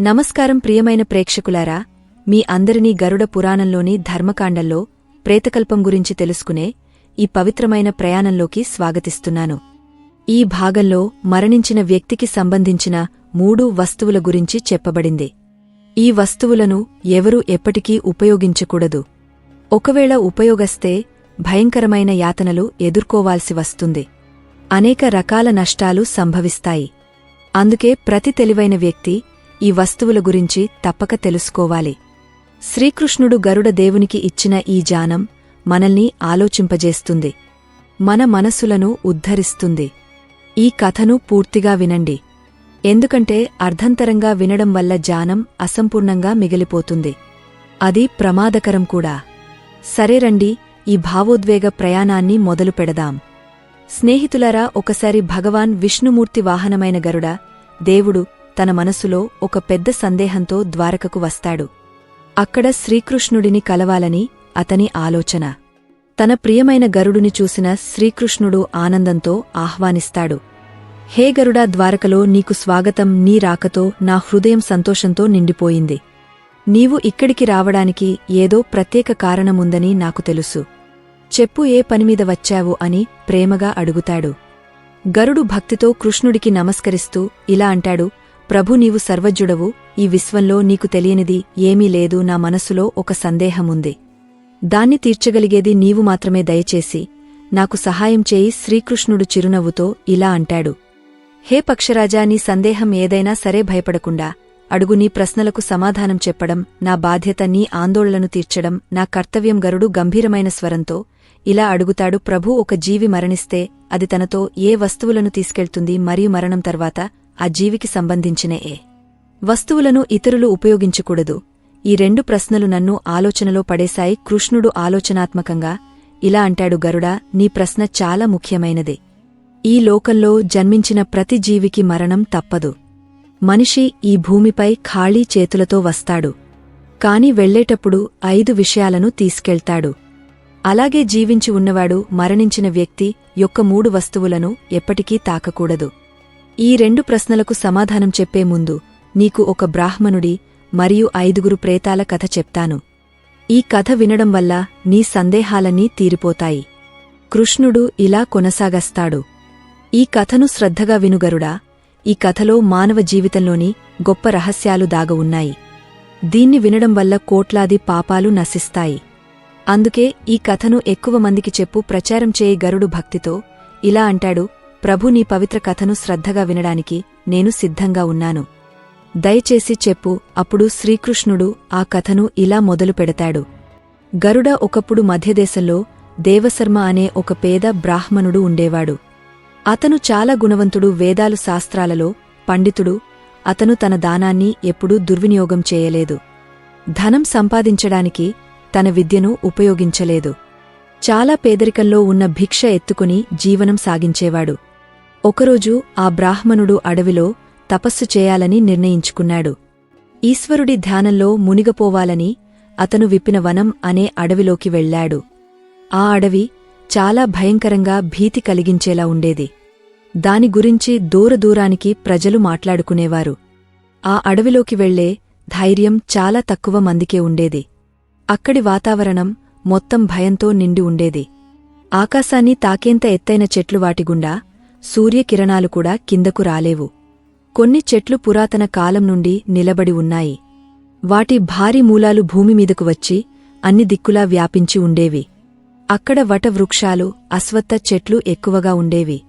నమస్కారం ప్రియమైన ప్రేక్షకులారా మీ అందరినీ గరుడ పురాణంలోని ధర్మకాండంలో ప్రేతకల్పం గురించి తెలుసుకునే ఈ పవిత్రమైన ప్రయాణంలోకి స్వాగతిస్తున్నాను. ఈ భాగంలో మరణించిన వ్యక్తికి సంబంధించిన మూడు వస్తువుల గురించి చెప్పబడింది. ఈ వస్తువులను ఎవరూ ఎప్పటికీ ఉపయోగించకూడదు. ఒకవేళ ఉపయోగస్తే భయంకరమైన యాతనలు ఎదుర్కోవాల్సి వస్తుంది. అనేక రకాల నష్టాలు సంభవిస్తాయి. అందుకే ప్రతి తెలివైన వ్యక్తి ఈ వస్తువుల గురించి తప్పక తెలుసుకోవాలి. శ్రీకృష్ణుడు గరుడ దేవునికి ఇచ్చిన ఈ జానం మనల్ని ఆలోచింపజేస్తుంది. మన మనసులను ఉద్ధరిస్తుంది. ఈ కథను పూర్తిగా వినండి. ఎందుకంటే అర్ధంతరంగా వినడం వల్ల జానం అసంపూర్ణంగా మిగిలిపోతుంది. అది ప్రమాదకరం కూడా. సరే రండి ఈ భావోద్వేగ ప్రయాణాన్ని మొదలు పెడదాం. స్నేహితులరా ఒకసారి భగవాన్ విష్ణుమూర్తి వాహనమైన గరుడ దేవుడు తన మనసులో ఒక పెద్ద సందేహంతో ద్వారకకు వస్తాడు. అక్కడ శ్రీకృష్ణుడిని కలవాలని అతని ఆలోచన. తన ప్రియమైన గరుడుని చూసిన శ్రీకృష్ణుడు ఆనందంతో ఆహ్వానిస్తాడు. హే గరుడా ద్వారకలో నీకు స్వాగతం నీ రాకతో నా హృదయం సంతోషంతో నిండిపోయింది. నీవు ఇక్కడికి రావడానికి ఏదో ప్రత్యేక కారణముందని నాకు తెలుసు. చెప్పు ఏ పనిమీద వచ్చావు అని ప్రేమగా అడుగుతాడు. గరుడు భక్తితో కృష్ణుడికి నమస్కరిస్తూ ఇలా అంటాడు ప్రభు నీవు సర్వజ్ఞుడవు ఈ విశ్వంలో నీకు తెలియనిది ఏమీ లేదు నా మనసులో ఒక సందేహముంది. దాన్ని తీర్చగలిగేది నీవు మాత్రమే దయచేసి నాకు సహాయం చేయి శ్రీకృష్ణుడు చిరునవ్వుతో ఇలా అంటాడు. హే పక్షరాజా నీ సందేహం ఏదైనా సరే భయపడకుండా అడుగు నీ ప్రశ్నలకు సమాధానం చెప్పడం నా బాధ్యత నీ ఆందోళనను తీర్చడం నా కర్తవ్యం గరుడు గంభీరమైన స్వరంతో ఇలా అడుగుతాడు ప్రభు ఒక జీవి మరణిస్తే అది తనతో ఏ వస్తువులను తీసుకెళ్తుంది మరియు మరణం తర్వాత ఆ జీవికి సంబంధించిన ఏ. వస్తువులను ఇతరులు ఉపయోగించకూడదు. ఈ రెండు ప్రశ్నలు నన్ను ఆలోచనలో పడేశాయి. కృష్ణుడు ఆలోచనాత్మకంగా ఇలా అంటాడు గరుడా నీ ప్రశ్న చాలా ముఖ్యమైనది. ఈ లోకంలో జన్మించిన ప్రతి జీవికి మరణం తప్పదు. మనిషి ఈ భూమిపై ఖాళీ చేతులతో వస్తాడు. కాని వెళ్ళేటప్పుడు ఐదు విషయాలను తీసుకెళ్తాడు. అలాగే జీవించి ఉన్నవాడు మరణించిన వ్యక్తి యొక్క మూడు వస్తువులను ఎప్పటికీ తాకకూడదు. ఈ రెండు ప్రశ్నలకు సమాధానం చెప్పే ముందు నీకు ఒక బ్రాహ్మణుడి మరియు ఐదుగురు ప్రేతాల కథ చెప్తాను. ఈ కథ వినడం వల్ల నీ సందేహాలన్నీ తీరిపోతాయి. కృష్ణుడు ఇలా కొనసాగస్తాడు. ఈ కథను శ్రద్ధగా వినుగరుడా ఈ కథలో మానవ జీవితంలోని గొప్ప రహస్యాలు దాగ ఉన్నాయి. దీన్ని వినడం వల్ల కోట్లాది పాపాలు నశిస్తాయి. అందుకే ఈ కథను ఎక్కువ మందికి చెప్పు ప్రచారం చేయి గరుడు భక్తితో. ఇలా అంటాడు ప్రభు నీ పవిత్ర కథను శ్రద్ధగా వినడానికి నేను సిద్ధంగా ఉన్నాను. దయచేసి చెప్పు అప్పుడు శ్రీకృష్ణుడు ఆ కథను ఇలా మొదలు పెడతాడు. గరుడ ఒకప్పుడు మధ్యదేశంలో దేవశర్మ అనే ఒక పేద బ్రాహ్మణుడు ఉండేవాడు. అతను చాలా గుణవంతుడు వేదాలు శాస్త్రాలలో పండితుడు. అతను తన దానాన్ని ఎప్పుడూ దుర్వినియోగం చేయలేదు. ధనం సంపాదించడానికి తన విద్యను ఉపయోగించలేదు. చాలా పేదరికంలో ఉన్న భిక్ష ఎత్తుకుని జీవనం సాగించేవాడు. ఒకరోజు ఆ బ్రాహ్మణుడు అడవిలో తపస్సు చేయాలని నిర్ణయించుకున్నాడు. ఈశ్వరుడి ధ్యానంలో మునిగపోవాలని అతను విప్పిన వనం అనే అడవిలోకి వెళ్ళాడు ఆ అడవి చాలా భయంకరంగా భీతి కలిగించేలా ఉండేది. దాని గురించి దూరదూరానికి ప్రజలు మాట్లాడుకునేవారు. ఆ అడవిలోకి వెళ్ళే ధైర్యం చాలా తక్కువ మందికే ఉండేది. అక్కడి వాతావరణం మొత్తం భయంతో నిండి ఉండేది. ఆకాశాన్ని తాకేంత ఎత్తైన చెట్లు వాటిగుండా సూర్యకిరణాలు కూడా కిందకు రాలేవు. కొన్ని చెట్లు పురాతన కాలం నుండి నిలబడి ఉన్నాయి. వాటి భారీ మూలాలు భూమిమీదకు వచ్చి అన్ని దిక్కులా వ్యాపించి ఉండేవి. అక్కడ వటవృక్షాలు అశ్వత్థ చెట్లు ఎక్కువగా ఉండేవి.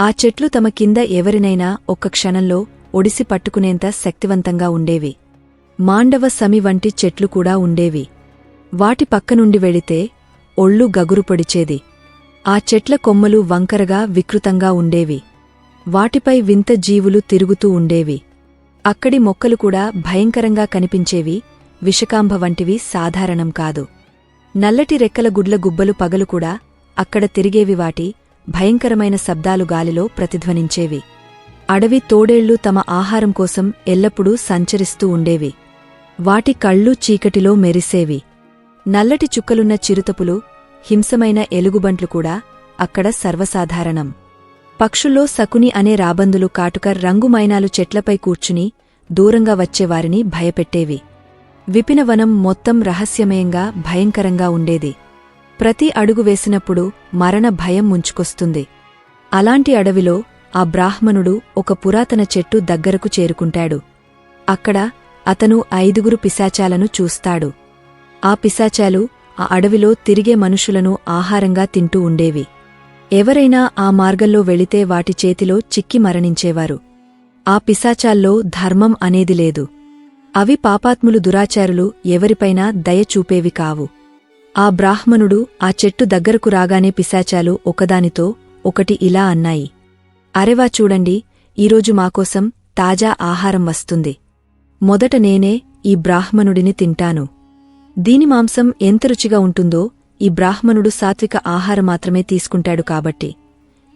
ఆ చెట్లు తమ కింద ఎవరినైనా ఒక్క క్షణంలో ఒడిసి పట్టుకునేంత శక్తివంతంగా ఉండేవి. మాండవ సమి వంటి చెట్లు కూడా ఉండేవి. వాటి పక్కనుండి వెళితే ఒళ్ళు గగురు పొడిచేది. ఆ చెట్ల కొమ్మలు వంకరగా వికృతంగా ఉండేవి. వాటిపై వింత జీవులు తిరుగుతూ ఉండేవి. అక్కడి మొక్కలు కూడా భయంకరంగా కనిపించేవి. విషకాంభ వంటివి సాధారణం కాదు. నల్లటి రెక్కల గుడ్ల గుబ్బలు పగలు కూడా అక్కడ తిరిగేవి వాటి భయంకరమైన శబ్దాలు గాలిలో ప్రతిధ్వనించేవి. అడవి తోడేళ్ళు తమ ఆహారం కోసం ఎల్లప్పుడూ సంచరిస్తూ ఉండేవి. వాటి కళ్ళు చీకటిలో మెరిసేవి. నల్లటి చుక్కలున్న చిరుతపులు హింసమైన ఎలుగుబంట్లు కూడా అక్కడ సర్వసాధారణం. పక్షుల్లో సకుని అనే రాబందులు కాటుక రంగుమైనాలు చెట్లపై కూర్చుని దూరంగా వచ్చేవారిని భయపెట్టేవి. విపినవనం మొత్తం రహస్యమయంగా భయంకరంగా ఉండేది. ప్రతి అడుగు వేసినప్పుడు మరణ భయం ముంచుకొస్తుంది. అలాంటి అడవిలో ఆ బ్రాహ్మణుడు ఒక పురాతన చెట్టు దగ్గరకు చేరుకుంటాడు. అక్కడ అతను ఐదుగురు పిశాచాలను చూస్తాడు. ఆ పిశాచాలు ఆ అడవిలో తిరిగే మనుషులను ఆహారంగా తింటూ ఉండేవి. ఎవరైనా ఆ మార్గంలో వెళితే వాటి చేతిలో చిక్కి మరణించేవారు. ఆ పిశాచాల్లో ధర్మం అనేది లేదు. అవి పాపాత్ములు దురాచారులు ఎవరిపైనా దయ చూపేవి కావు. ఆ బ్రాహ్మణుడు ఆ చెట్టు దగ్గరకు రాగానే పిశాచాలు ఒకదానితో ఒకటి ఇలా అన్నాయి. అరెవా చూడండి ఈరోజు మాకోసం తాజా ఆహారం వస్తుంది. మొదట నేనే ఈ బ్రాహ్మణుడిని తింటాను. దీని మాంసం ఎంత రుచిగా ఉంటుందో ఈ బ్రాహ్మణుడు సాత్విక ఆహారం మాత్రమే తీసుకుంటాడు కాబట్టి.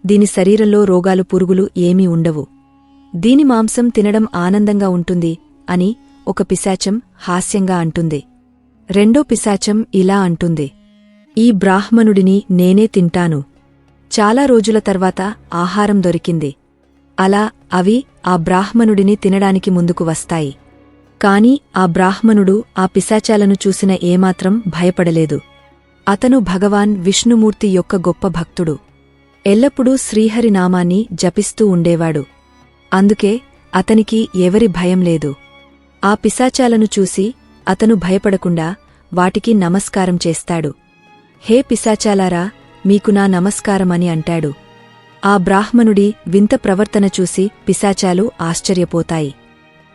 దీని శరీరంలో రోగాలు పురుగులు ఏమీ ఉండవు. దీని మాంసం తినడం ఆనందంగా ఉంటుంది అని ఒక పిశాచం హాస్యంగా అంటుంది. రెండో పిశాచం ఇలా అంటుంది. ఈ బ్రాహ్మణుడిని నేనే తింటాను. చాలా రోజుల తర్వాత ఆహారం దొరికింది. అలా అవి ఆ బ్రాహ్మణుడిని తినడానికి ముందుకు వస్తాయి. కాని ఆ బ్రాహ్మణుడు ఆ పిశాచాలను చూసిన ఏమాత్రం భయపడలేదు. అతను భగవాన్ విష్ణుమూర్తి యొక్క గొప్ప భక్తుడు. ఎల్లప్పుడూ శ్రీహరినామాన్ని జపిస్తూ ఉండేవాడు. అందుకే అతనికి ఎవరి భయం లేదు. ఆ పిశాచాలను చూసి అతను భయపడకుండా వాటికి నమస్కారం చేస్తాడు. హే పిశాచాలారా మీకు నా నమస్కారమని అంటాడు. ఆ బ్రాహ్మణుడి వింత ప్రవర్తన చూసి పిశాచాలు ఆశ్చర్యపోతాయి.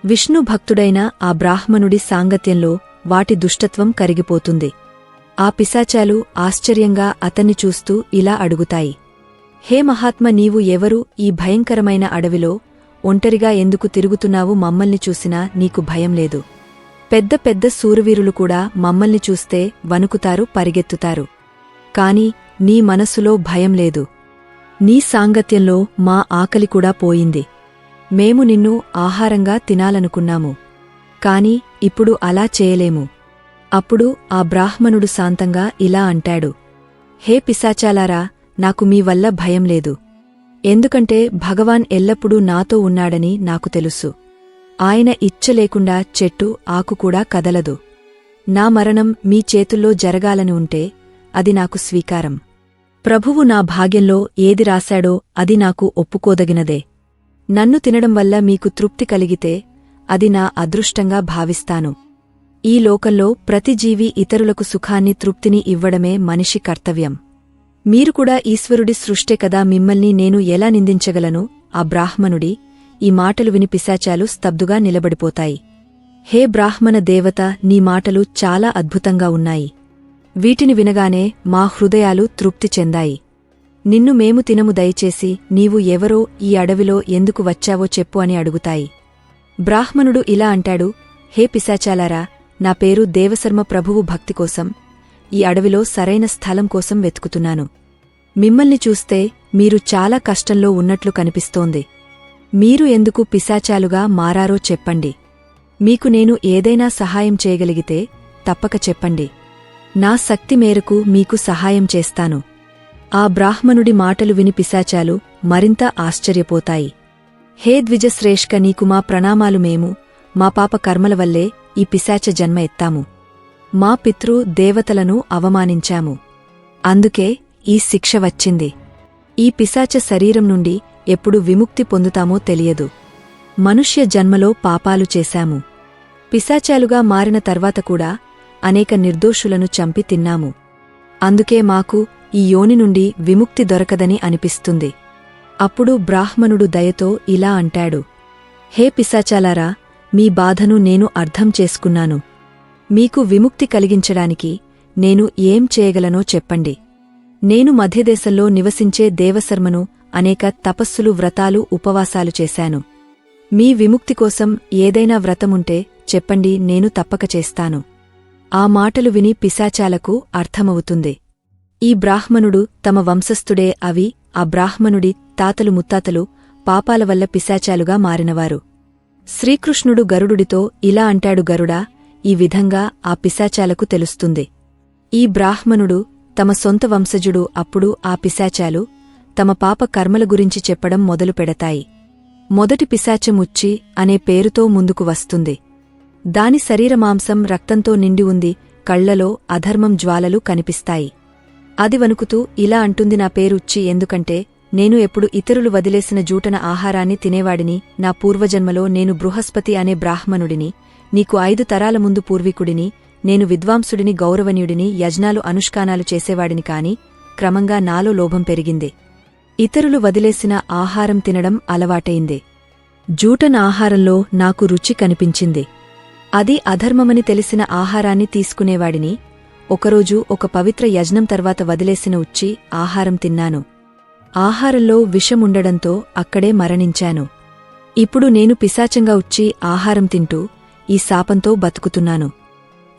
విష్ణు భక్తుడైన ఆ బ్రాహ్మణుడి సాంగత్యంలో వాటి దుష్టత్వం కరిగిపోతుంది. ఆ పిశాచాలు ఆశ్చర్యంగా అతన్ని చూస్తూ ఇలా అడుగుతాయి. హే మహాత్మ నీవు ఎవరు? ఈ భయంకరమైన అడవిలో ఒంటరిగా ఎందుకు తిరుగుతున్నావు? మమ్మల్ని చూసినా నీకు భయం లేదు. పెద్ద పెద్ద సూరవీరులు కూడా మమ్మల్ని చూస్తే వణుకుతారు పరిగెత్తుతారు. కాని నీ మనసులో భయం లేదు. నీ సాంగత్యంలో మా ఆకలి కూడా పోయింది. మేము నిన్ను ఆహారంగా తినాలనుకున్నాము. కాని ఇప్పుడు అలా చేయలేము. అప్పుడు ఆ బ్రాహ్మణుడు శాంతంగా ఇలా అంటాడు. హే పిశాచాలారా నాకు మీ వల్ల భయం లేదు. ఎందుకంటే భగవాన్ ఎల్లప్పుడూ నాతో ఉన్నాడని నాకు తెలుసు. ఆయన ఇచ్చలేకుండా చెట్టు ఆకు కూడా కదలదు. నా మరణం మీ చేతుల్లో జరగాలని ఉంటే అది నాకు స్వీకారం. ప్రభువు నా భాగ్యంలో ఏది రాశాడో అది నాకు ఒప్పుకోదగినదే. నన్ను తినడం వల్ల మీకు తృప్తి కలిగితే అది నా అదృష్టంగా భావిస్తాను. ఈ లోకంలో ప్రతి జీవి ఇతరులకు సుఖాన్ని తృప్తిని ఇవ్వడమే మనిషి కర్తవ్యం. మీరు కూడా ఈశ్వరుడి సృష్టే కదా మిమ్మల్ని నేను ఎలా నిందించగలను? ఆ బ్రాహ్మణుడి ఈ మాటలు విని పిశాచాలు స్తబ్దుగా నిలబడిపోతాయి. హే బ్రాహ్మణ దేవత నీ మాటలు చాలా అద్భుతంగా ఉన్నాయి. వీటిని వినగానే మా హృదయాలు తృప్తి చెందాయి. నిన్ను మేము తినము దయచేసి నీవు ఎవరో ఈ అడవిలో ఎందుకు వచ్చావో చెప్పు అని అడుగుతాయి. బ్రాహ్మణుడు ఇలా అంటాడు హే పిశాచాలారా నా పేరు దేవశర్మ ప్రభువు భక్తి కోసం ఈ అడవిలో సరైన స్థలం కోసం వెతుకుతున్నాను. మిమ్మల్ని చూస్తే మీరు చాలా కష్టంలో ఉన్నట్లు కనిపిస్తోంది. మీరు ఎందుకు పిశాచాలుగా మారారో చెప్పండి. మీకు నేను ఏదైనా సహాయం చేయగలిగితే తప్పక చెప్పండి. నా శక్తి మేరకు మీకు సహాయం చేస్తాను. ఆ బ్రాహ్మణుడి మాటలు విని పిశాచాలు మరింత ఆశ్చర్యపోతాయి. హే ద్విజశ్రేష్క నీకు మా ప్రణామాలు మేము మా పాప కర్మల వల్లే ఈ పిశాచ జన్మ ఎత్తాము. మా పితృ దేవతలను అవమానించాము. అందుకే ఈ శిక్ష వచ్చింది. ఈ పిశాచ శరీరం నుండి ఎప్పుడు విముక్తి పొందుతామో తెలియదు. మనుష్య జన్మలో పాపాలు చేశాము. పిశాచాలుగా మారిన తర్వాత కూడా అనేక నిర్దోషులను చంపి తిన్నాము. అందుకే మాకు ఈ యోని నుండి విముక్తి దొరకదని అనిపిస్తుంది. అప్పుడు బ్రాహ్మణుడు దయతో ఇలా అంటాడు. హే పిశాచాలారా మీ బాధను నేను అర్థం చేసుకున్నాను. మీకు విముక్తి కలిగించడానికి నేను ఏం చేయగలనో చెప్పండి. నేను మధ్యదేశంలో నివసించే దేవశర్మను అనేక తపస్సులు వ్రతాలు ఉపవాసాలు చేశాను. మీ విముక్తి కోసం ఏదైనా వ్రతముంటే చెప్పండి నేను తప్పక చేస్తాను. ఆ మాటలు విని పిశాచాలకు అర్థమవుతుంది. ఈ బ్రాహ్మణుడు తమ వంశస్థుడే అవి ఆ బ్రాహ్మణుడి తాతలు ముత్తాతలు పాపాల వల్ల పిశాచాలుగా మారినవారు. శ్రీకృష్ణుడు గరుడుడితో ఇలా అంటాడు గరుడా ఈ విధంగా ఆ పిశాచాలకు తెలుస్తుంది. ఈ బ్రాహ్మణుడు తమ సొంత వంశజుడు అప్పుడు ఆ పిశాచాలు తమ పాప కర్మల గురించి చెప్పడం మొదలు పెడతాయి. మొదటి పిశాచముచ్చి అనే పేరుతో ముందుకు వస్తుంది. దాని శరీరమాంసం రక్తంతో నిండి ఉంది కళ్ళలో అధర్మం జ్వాలలు కనిపిస్తాయి. అది వణుకుతూ ఇలా అంటుంది నా పేరుచ్చి ఎందుకంటే నేను ఎప్పుడు ఇతరులు వదిలేసిన జూటన ఆహారాన్ని తినేవాడిని. నా పూర్వజన్మలో నేను బృహస్పతి అనే బ్రాహ్మణుడిని. నీకు ఐదు తరాల ముందు పూర్వీకుడిని. నేను విద్వాంసుడిని గౌరవనీయుడిని యజ్ఞాలు అనుష్ఠానాలు చేసేవాడిని కాని క్రమంగా నాలో లోభం పెరిగింది. ఇతరులు వదిలేసిన ఆహారం తినడం అలవాటైంది. జూటన ఆహారంలో నాకు రుచి కనిపించింది. అది అధర్మమని తెలిసిన ఆహారాన్ని తీసుకునేవాడిని. ఒకరోజు ఒక పవిత్ర యజ్ఞం తర్వాత వదిలేసిన ఉచ్చి ఆహారం తిన్నాను. ఆహారంలో విషముండడంతో అక్కడే మరణించాను. ఇప్పుడు నేను పిశాచంగా ఉచ్చి ఆహారం తింటూ ఈ శాపంతో బతుకుతున్నాను.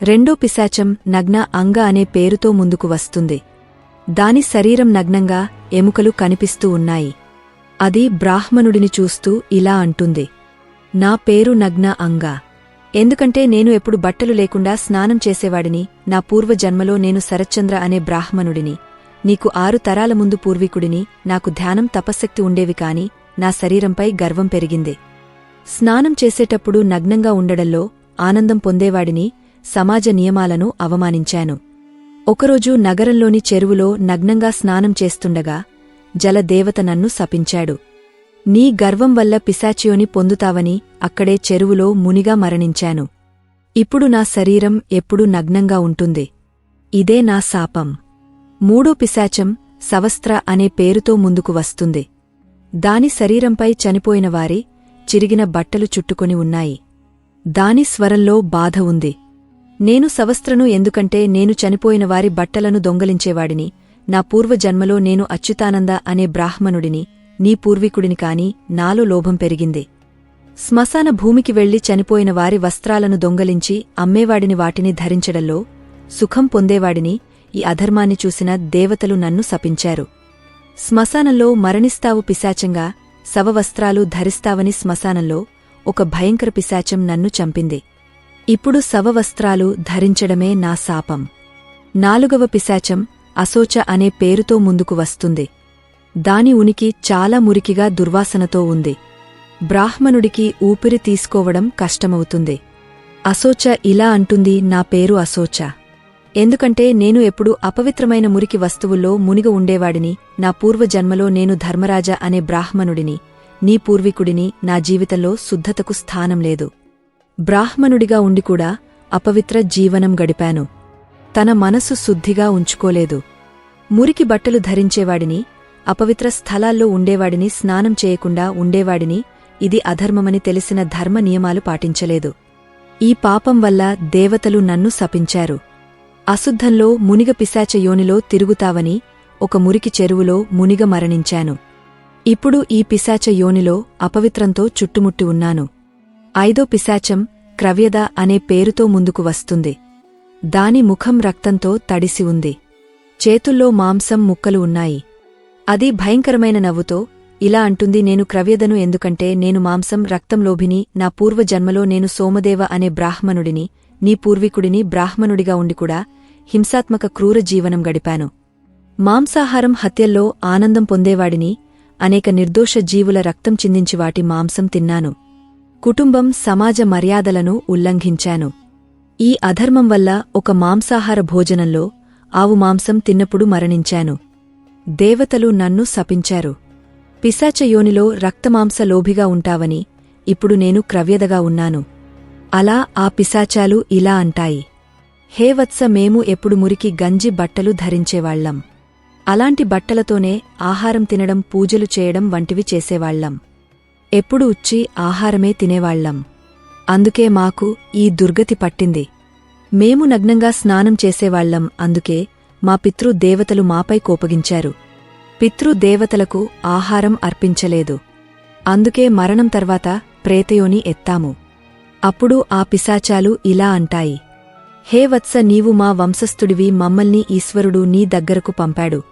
రెండో పిశాచం నగ్న అంగ అనే పేరుతో ముందుకు వస్తుంది. దాని శరీరం నగ్నంగా ఎముకలు కనిపిస్తూ ఉన్నాయి. అది బ్రాహ్మణుడిని చూస్తూ ఇలా అంటుంది. నా పేరు నగ్న అంగా. ఎందుకంటే నేను ఎప్పుడు బట్టలు లేకుండా స్నానం చేసేవాడిని. నా పూర్వజన్మలో నేను శరచ్చంద్ర అనే బ్రాహ్మణుడిని. నీకు ఆరు తరాల ముందు పూర్వీకుడిని. నాకు ధ్యానం తపశక్తి ఉండేవి కాని నా శరీరంపై గర్వం పెరిగింది. స్నానం చేసేటప్పుడు నగ్నంగా ఉండడంలో ఆనందం పొందేవాడిని సమాజ నియమాలను అవమానించాను. ఒకరోజు నగరంలోని చెరువులో నగ్నంగా స్నానం చేస్తుండగా జలదేవత నన్ను శపించాడు. నీ గర్వం వల్ల పిశాచియోని పొందుతావని అక్కడే చెరువులో మునిగా మరణించాను. ఇప్పుడు నా శరీరం ఎప్పుడూ నగ్నంగా ఉంటుంది. ఇదే నా శాపం. మూడో పిశాచం సవస్త్ర అనే పేరుతో ముందుకు వస్తుంది. దాని శరీరంపై చనిపోయినవారి చిరిగిన బట్టలు చుట్టుకొని ఉన్నాయి. దాని స్వరంలో బాధ ఉంది. నేను సవస్త్రను ఎందుకంటే నేను చనిపోయిన వారి బట్టలను దొంగలించేవాడిని నా పూర్వజన్మలో నేను అచ్యుతానంద అనే బ్రాహ్మణుడిని నీ పూర్వీకుడిని కాని నాలో లోభం పెరిగింది. శ్మశాన భూమికి వెళ్ళి చనిపోయిన వారి వస్త్రాలను దొంగలించి అమ్మేవాడిని వాటిని ధరించడంలో సుఖం పొందేవాడిని ఈ అధర్మాన్ని చూసిన దేవతలు నన్ను శపించారు. శ్మశానంలో మరణిస్తావు పిశాచంగా శవవస్త్రాలు ధరిస్తావని శ్మశానంలో ఒక భయంకర పిశాచం నన్ను చంపింది. ఇప్పుడు శవవస్త్రాలు ధరించడమే నా శాపం. నాలుగవ పిశాచం అశోచ అనే పేరుతో ముందుకు వస్తుంది. దాని ఉనికి చాలా మురికిగా దుర్వాసనతో ఉంది. బ్రాహ్మణుడికి ఊపిరి తీసుకోవడం కష్టమవుతుంది. అశోచ ఇలా అంటుంది నా పేరు అశోచ. ఎందుకంటే నేను ఎప్పుడు అపవిత్రమైన మురికి వస్తువుల్లో మునిగ ఉండేవాడిని నా పూర్వజన్మలో నేను ధర్మరాజ అనే బ్రాహ్మణుడిని నీ పూర్వీకుడిని నా జీవితంలో శుద్ధతకు స్థానం లేదు. బ్రాహ్మణుడిగా ఉండి కూడా అపవిత్ర జీవనం గడిపాను. తన మనసు శుద్ధిగా ఉంచుకోలేదు. మురికి బట్టలు ధరించేవాడిని అపవిత్ర స్థలాల్లో ఉండేవాడిని స్నానం చేయకుండా ఉండేవాడిని ఇది అధర్మమని తెలిసిన ధర్మ నియమాలు పాటించలేదు. ఈ పాపం వల్ల దేవతలు నన్ను శపించారు. అశుద్ధంలో మునిగ పిశాచ యోనిలో తిరుగుతావని ఒక మురికి చెరువులో మునిగ మరణించాను. ఇప్పుడు ఈ పిశాచ యోనిలో అపవిత్రంతో చుట్టుముట్టి ఉన్నాను. ఐదో పిశాచం క్రవ్యద అనే పేరుతో ముందుకు వస్తుంది. దాని ముఖం రక్తంతో తడిసి ఉంది. చేతుల్లో మాంసం ముక్కలు ఉన్నాయి. అది భయంకరమైన నవ్వుతో ఇలా అంటుంది నేను క్రవ్యదను ఎందుకంటే నేను మాంసం రక్తంలోభిని నా పూర్వజన్మలో నేను సోమదేవ అనే బ్రాహ్మణుడిని నీ పూర్వీకుడిని బ్రాహ్మణుడిగా ఉండి కూడా హింసాత్మక క్రూర జీవనం గడిపాను. మాంసాహారం హత్యల్లో ఆనందం పొందేవాడిని అనేక నిర్దోష జీవుల రక్తం చిందించి వాటి మాంసం తిన్నాను. కుటుంబం సమాజ మర్యాదలను ఉల్లంఘించాను. ఈ అధర్మం వల్ల ఒక మాంసాహార భోజనంలో ఆవు మాంసం తిన్నప్పుడు మరణించాను. దేవతలు నన్ను శపించారు. పిశాచయోనిలో రక్తమాంస లోభిగా ఉంటావని ఇప్పుడు నేను క్రవ్యదగా ఉన్నాను. అలా ఆ పిశాచాలు ఇలా అంటాయి. హే వత్స మేము ఎప్పుడు మురికి గంజి బట్టలు ధరించేవాళ్ళం అలాంటి బట్టలతోనే ఆహారం తినడం పూజలు చేయడం వంటివి చేసేవాళ్ళం ఎప్పుడు ఉచ్చి ఆహారమే తినేవాళ్ళం అందుకే మాకు ఈ దుర్గతి పట్టింది. మేము నగ్నంగా స్నానం చేసేవాళ్ళం అందుకే మా పితృదేవతలు మాపై కోపగించారు. పితృదేవతలకు ఆహారం అర్పించలేదు. అందుకే మరణం తర్వాత ప్రేతయోని ఎత్తాము. అప్పుడు ఆ పిశాచాలు ఇలా అంటాయి. హే వత్స నీవు మా వంశస్థుడివి మమ్మల్ని ఈశ్వరుడు నీ దగ్గరకు పంపాడు.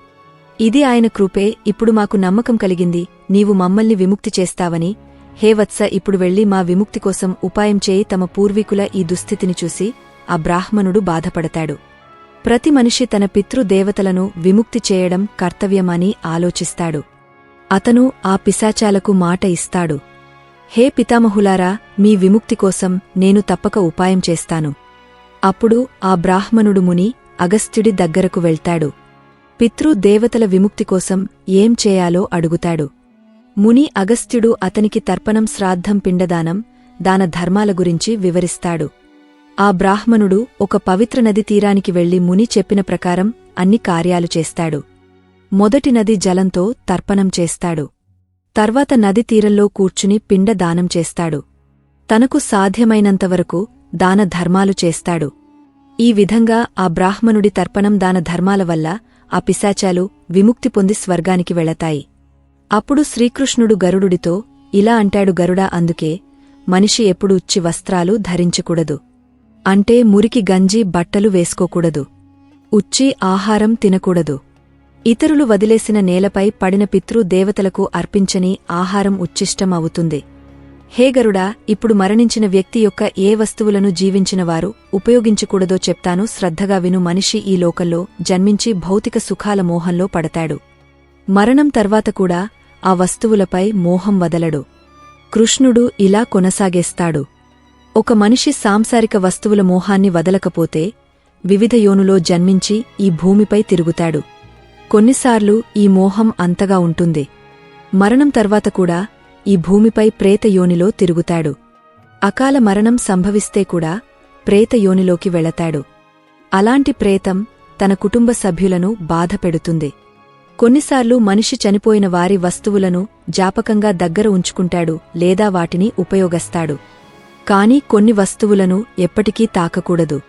ఇది ఆయన కృపే ఇప్పుడు మాకు నమ్మకం కలిగింది నీవు మమ్మల్ని విముక్తి చేస్తావని. హే వత్స ఇప్పుడు వెళ్ళి మా విముక్తి కోసం ఉపాయం చేయి తమ పూర్వీకుల ఈ దుస్థితిని చూసి ఆ బ్రాహ్మణుడు బాధపడతాడు. ప్రతి మనిషి తన పితృదేవతలను విముక్తి చేయడం కర్తవ్యమని ఆలోచిస్తాడు. అతను ఆ పిశాచాలకు మాట ఇస్తాడు. హే పితామహులారా మీ విముక్తి కోసం నేను తప్పక ఉపాయం చేస్తాను అప్పుడు ఆ బ్రాహ్మణుడు ముని అగస్త్యుడి దగ్గరకు వెళ్తాడు. పితృ దేవతల విముక్తి కోసం ఏం చేయాలో అడుగుతాడు. ముని అగస్త్యుడు అతనికి తర్పణం శ్రాద్ధం పిండదానం దాన ధర్మాల గురించి వివరిస్తాడు. ఆ బ్రాహ్మణుడు ఒక పవిత్ర నది తీరానికి వెళ్ళి ముని చెప్పిన ప్రకారం అన్ని కార్యాలు చేస్తాడు. మొదటి నది జలంతో తర్పణం చేస్తాడు. తర్వాత నది తీరంలో కూర్చుని పిండ దానం చేస్తాడు. తనకు సాధ్యమైనంతవరకు దాన ధర్మాలు చేస్తాడు. ఈ విధంగా ఆ బ్రాహ్మణుడి తర్పణం దాన ధర్మాల వల్ల ఆ పిశాచాలు విముక్తి పొంది స్వర్గానికి వెళతాయి. అప్పుడు శ్రీకృష్ణుడు గరుడుడితో ఇలా అంటాడు గరుడా అందుకే మనిషి ఎప్పుడు ఉచ్చి వస్త్రాలు ధరించకూడదు. అంటే మురికి గంజి బట్టలు వేసుకోకూడదు. ఉచ్చి ఆహారం తినకూడదు. ఇతరులు వదిలేసిన నేలపై పడిన పితృ దేవతలకు అర్పించని ఆహారం ఉచ్చిష్టమవుతుంది. అవుతుంది ఇప్పుడు మరణించిన వ్యక్తి యొక్క ఏ వస్తువులను జీవించినవారు ఉపయోగించకూడదో చెప్తాను శ్రద్ధగా విను మనిషి ఈ లోకంలో జన్మించి భౌతిక సుఖాల మోహంలో పడతాడు. మరణం తర్వాత కూడా ఆ వస్తువులపై మోహం వదలడు. కృష్ణుడు ఇలా కొనసాగేస్తాడు. ఒక మనిషి సాంసారిక వస్తువుల మోహాన్ని వదలకపోతే వివిధ యోనులో జన్మించి ఈ భూమిపై తిరుగుతాడు. కొన్నిసార్లు ఈ మోహం అంతగా ఉంటుంది. మరణం తర్వాత కూడా ఈ భూమిపై ప్రేతయోనిలో తిరుగుతాడు. అకాల మరణం సంభవిస్తే కూడా ప్రేతయోనిలోకి వెళతాడు. అలాంటి ప్రేతం తన కుటుంబ సభ్యులను బాధపెడుతుంది కొన్నిసార్లు మనిషి చనిపోయిన వారి వస్తువులను జాపకంగా దగ్గర ఉంచుకుంటాడు లేదా వాటిని ఉపయోగస్తాడు. కాని కొన్ని వస్తువులను ఎప్పటికీ తాకకూడదు.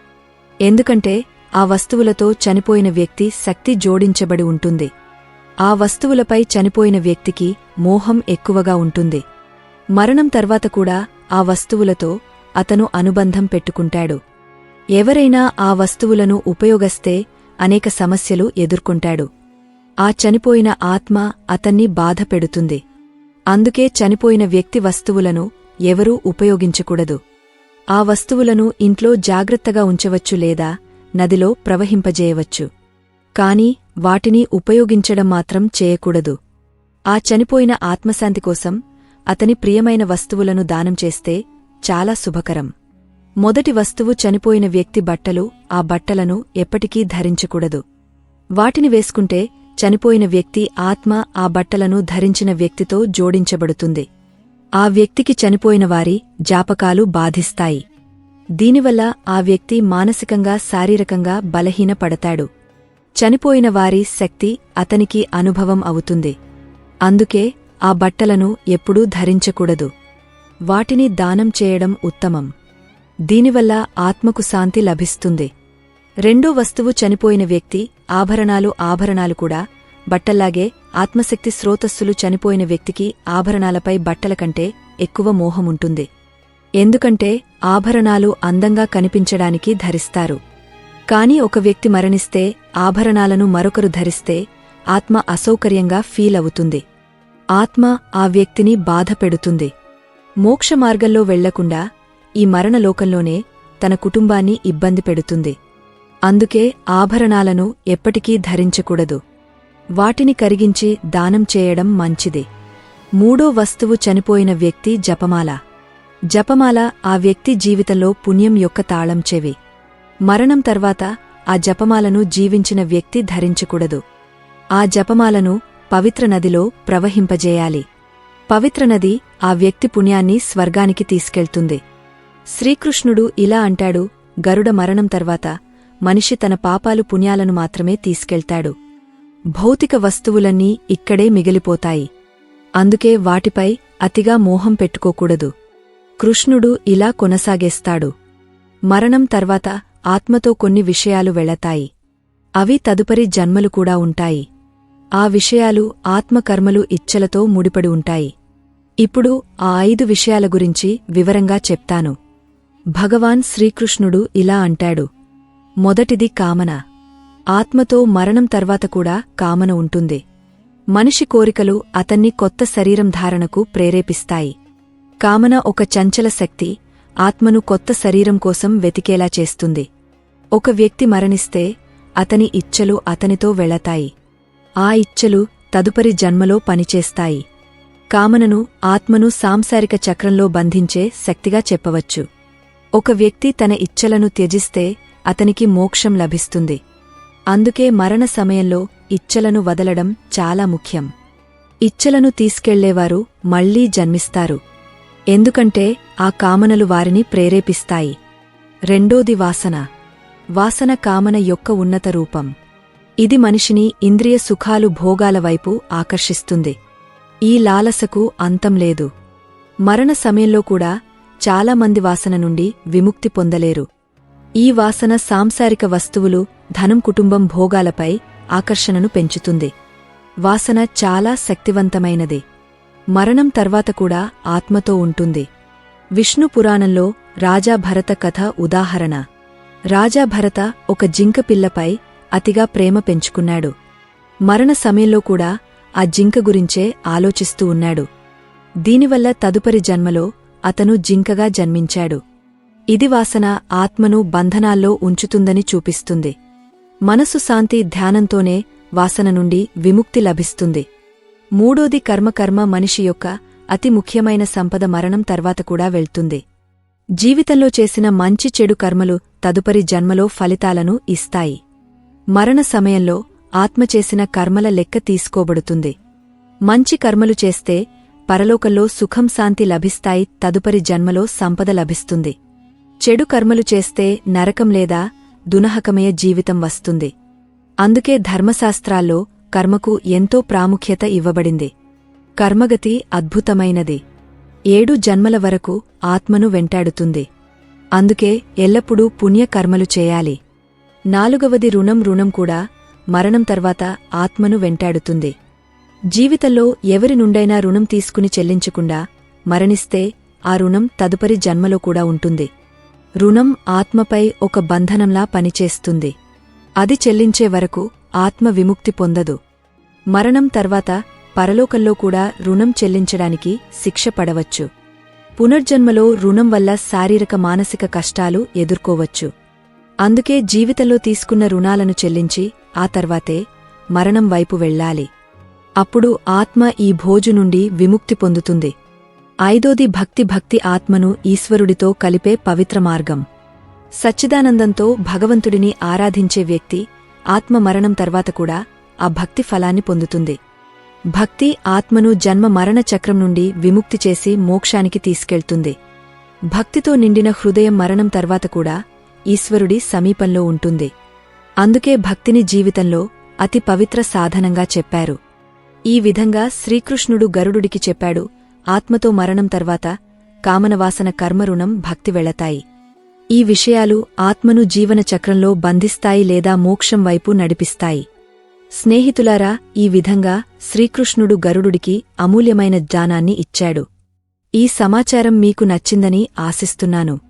ఎందుకంటే ఆ వస్తువులతో చనిపోయిన వ్యక్తి శక్తి జోడించబడి ఉంటుంది. ఆ వస్తువులపై చనిపోయిన వ్యక్తికి మోహం ఎక్కువగా ఉంటుంది. మరణం తర్వాత కూడా ఆ వస్తువులతో అతను అనుబంధం పెట్టుకుంటాడు. ఎవరైనా ఆ వస్తువులను ఉపయోగస్తే అనేక సమస్యలు ఎదుర్కొంటాడు. ఆ చనిపోయిన ఆత్మ అతన్ని బాధపెడుతుంది అందుకే చనిపోయిన వ్యక్తి వస్తువులను ఎవరూ ఉపయోగించకూడదు. ఆ వస్తువులను ఇంట్లో జాగ్రత్తగా ఉంచవచ్చు లేదా నదిలో ప్రవహింపజేయవచ్చు. కాని వాటిని ఉపయోగించడం మాత్రం చేయకూడదు. ఆ చనిపోయిన ఆత్మశాంతి కోసం అతని ప్రియమైన వస్తువులను దానం చేస్తే చాలా శుభకరం. మొదటి వస్తువు చనిపోయిన వ్యక్తి బట్టలు ఆ బట్టలను ఎప్పటికీ ధరించకూడదు. వాటిని వేసుకుంటే చనిపోయిన వ్యక్తి ఆత్మ ఆ బట్టలను ధరించిన వ్యక్తితో జోడించబడుతుంది. ఆ వ్యక్తికి చనిపోయిన వారి జాపకాలు బాధిస్తాయి. దీనివల్ల ఆ వ్యక్తి మానసికంగా శారీరకంగా బలహీనపడతాడు. చనిపోయిన వారి శక్తి అతనికి అనుభవం అవుతుంది. అందుకే ఆ బట్టలను ఎప్పుడూ ధరించకూడదు. వాటిని దానం చేయడం ఉత్తమం. దీనివల్ల ఆత్మకు శాంతి లభిస్తుంది. రెండో వస్తువు చనిపోయిన వ్యక్తి ఆభరణాలు ఆభరణాలు కూడా బట్టల్లాగే ఆత్మశక్తి స్రోతస్సులు చనిపోయిన వ్యక్తికి ఆభరణాలపై బట్టల కంటే ఎక్కువ మోహముంటుంది. ఎందుకంటే ఆభరణాలు అందంగా కనిపించడానికి ధరిస్తారు. కాని ఒక వ్యక్తి మరణిస్తే ఆభరణాలను మరొకరు ధరిస్తే ఆత్మ అసౌకర్యంగా ఫీల్ అవుతుంది. ఆత్మ ఆ వ్యక్తిని బాధపెడుతుంది మోక్షమార్గంలో వెళ్ళకుండా ఈ మరణలోకంలోనే తన కుటుంబాన్ని ఇబ్బంది పెడుతుంది. అందుకే ఆభరణాలను ఎప్పటికీ ధరించకూడదు. వాటిని కరిగించి దానం చేయడం మంచిది. మూడో వస్తువు చనిపోయిన వ్యక్తి జపమాల. జపమాల ఆ వ్యక్తి జీవితంలో పుణ్యం యొక్క తాళం చెవి. మరణం తర్వాత ఆ జపమాలను జీవించిన వ్యక్తి ధరించకూడదు. ఆ జపమాలను పవిత్ర నదిలో ప్రవహింపజేయాలి. పవిత్ర నది ఆ వ్యక్తి పుణ్యాన్ని స్వర్గానికి తీసుకెళ్తుంది. శ్రీకృష్ణుడు ఇలా అంటాడు గరుడ మరణం తర్వాత మనిషి తన పాపాలు పుణ్యాలను మాత్రమే తీసుకెళ్తాడు. భౌతిక వస్తువులన్నీ ఇక్కడే మిగిలిపోతాయి. అందుకే వాటిపై అతిగా మోహం పెట్టుకోకూడదు. కృష్ణుడు ఇలా కొనసాగేస్తాడు. మరణం తర్వాత ఆత్మతో కొన్ని విషయాలు వెళతాయి. అవి తదుపరి జన్మలు కూడా ఉంటాయి. ఆ విషయాలు ఆత్మకర్మలు ఇచ్చలతో ముడిపడి ఉంటాయి. ఇప్పుడు ఆ ఐదు విషయాల గురించి వివరంగా చెప్తాను. భగవాన్ శ్రీకృష్ణుడు ఇలా అంటాడు. మొదటిది కామన. ఆత్మతో మరణం తర్వాత కూడా కామన ఉంటుంది. మనిషి కోరికలు అతన్ని కొత్త శరీరం ధారణకు ప్రేరేపిస్తాయి. కామన ఒక చంచల శక్తి ఆత్మను కొత్త శరీరం కోసం వెతికేలా చేస్తుంది. ఒక వ్యక్తి మరణిస్తే అతని ఇచ్చలు అతనితో వెళతాయి. ఆ ఇచ్చలు తదుపరి జన్మలో పనిచేస్తాయి. కామనను ఆత్మను సాంసారిక చక్రంలో బంధించే శక్తిగా చెప్పవచ్చు. ఒక వ్యక్తి తన ఇచ్చలను త్యజిస్తే అతనికి మోక్షం లభిస్తుంది. అందుకే మరణ సమయంలో ఇచ్చలను వదలడం చాలా ముఖ్యం. ఇచ్చలను తీసుకెళ్ళేవారు మళ్ళీ జన్మిస్తారు. ఎందుకంటే ఆ కామనలు వారిని ప్రేరేపిస్తాయి. రెండోది వాసన. వాసన కామన యొక్క ఉన్నత రూపం. ఇది మనిషిని ఇంద్రియ సుఖాలు భోగాల వైపు ఆకర్షిస్తుంది. ఈ లాలసకు అంతం లేదు. మరణ సమయంలో కూడా చాలామంది వాసన నుండి విముక్తి పొందలేరు. ఈ వాసన సాంసారిక వస్తువులు ధనం కుటుంబం భోగాలపై ఆకర్షణను పెంచుతుంది. వాసన చాలా శక్తివంతమైనది. మరణం తర్వాత కూడా ఆత్మతో ఉంటుంది. విష్ణు పురాణంలో రాజా భరత కథ ఉదాహరణ. రాజా భరత ఒక జింక పిల్లపై అతిగా ప్రేమ పెంచుకున్నాడు. మరణ సమయంలో కూడా ఆ జింక గురించే ఆలోచిస్తూ ఉన్నాడు. దీనివల్ల తదుపరి జన్మలో అతను జింకగా జన్మించాడు. ఇది వాసన ఆత్మను బంధనాల్లో ఉంచుతుందని చూపిస్తుంది. మనసు శాంతి ధ్యానంతోనే వాసన నుండి విముక్తి లభిస్తుంది. మూడోది కర్మకర్మ మనిషి యొక్క అతి ముఖ్యమైన సంపద మరణం తర్వాత కూడా వెళ్తుంది. జీవితంలో చేసిన మంచి చెడు కర్మలు తదుపరి జన్మలో ఫలితాలను ఇస్తాయి. మరణ సమయంలో ఆత్మ చేసిన కర్మల లెక్క తీసుకోబడుతుంది. మంచి కర్మలు చేస్తే పరలోకంలో సుఖం శాంతి లభిస్తాయి తదుపరి జన్మలో సంపద లభిస్తుంది. చెడు కర్మలు చేస్తే నరకం లేదా దునహకమయ జీవితం వస్తుంది. అందుకే ధర్మశాస్త్రాల్లో కర్మకు ఎంతో ప్రాముఖ్యత ఇవ్వబడింది. కర్మగతి అద్భుతమైనది. ఏడు జన్మల వరకు ఆత్మను వెంటాడుతుంది. అందుకే ఎల్లప్పుడూ పుణ్యకర్మలు చేయాలి. నాలుగవది రుణం రుణం కూడా మరణం తర్వాత ఆత్మను వెంటాడుతుంది. జీవితంలో ఎవరి నుండైనా రుణం తీసుకుని చెల్లించకుండా మరణిస్తే ఆ రుణం తదుపరి జన్మలో కూడా ఉంటుంది. రుణం ఆత్మపై ఒక బంధనంలా పనిచేస్తుంది. అది చెల్లించే వరకు ఆత్మ విముక్తి పొందదు. మరణం తర్వాత పరలోకంలో కూడా రుణం చెల్లించడానికి శిక్ష పడవచ్చు. పునర్జన్మలో రుణం వల్ల శారీరక మానసిక కష్టాలు ఎదుర్కోవచ్చు. అందుకే జీవితంలో తీసుకున్న రుణాలను చెల్లించి ఆ తర్వాతే మరణం వైపు వెళ్ళాలి. అప్పుడు ఆత్మ ఈ భోజు నుండి విముక్తి పొందుతుంది. ఐదోది భక్తి భక్తి ఆత్మను ఈశ్వరుడితో కలిపే పవిత్ర మార్గం. సచ్చిదానందంతో భగవంతుడిని ఆరాధించే వ్యక్తి ఆత్మ మరణం తర్వాత కూడా ఆ భక్తి ఫలాన్ని పొందుతుంది. భక్తి ఆత్మను జన్మ మరణ చక్రం నుండి విముక్తి చేసి మోక్షానికి తీసుకెళ్తుంది. భక్తితో నిండిన హృదయం మరణం తర్వాత కూడా ఈశ్వరుడి సమీపంలో ఉంటుంది. అందుకే భక్తిని జీవితంలో అతి పవిత్ర సాధనంగా చెప్పారు. ఈ విధంగా శ్రీకృష్ణుడు గరుడుడికి చెప్పాడు ఆత్మతో మరణం తర్వాత కామనవాసన కర్మరుణం భక్తి వెళతాయి. ఈ విషయాలు ఆత్మను జీవన చక్రంలో బంధిస్తాయి లేదా మోక్షం వైపు నడిపిస్తాయి. స్నేహితులారా ఈ విధంగా శ్రీకృష్ణుడు గరుడుడికి అమూల్యమైన జ్ఞానాన్ని ఇచ్చాడు. ఈ సమాచారం మీకు నచ్చిందని ఆశిస్తున్నాను.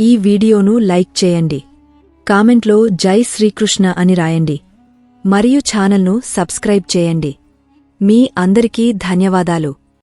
ఈ వీడియోను లైక్ చేయండి. కామెంట్లో జై శ్రీకృష్ణ అని రాయండి. మరియు ఛానల్ను సబ్స్క్రైబ్ చేయండి. మీ అందరికీ ధన్యవాదాలు.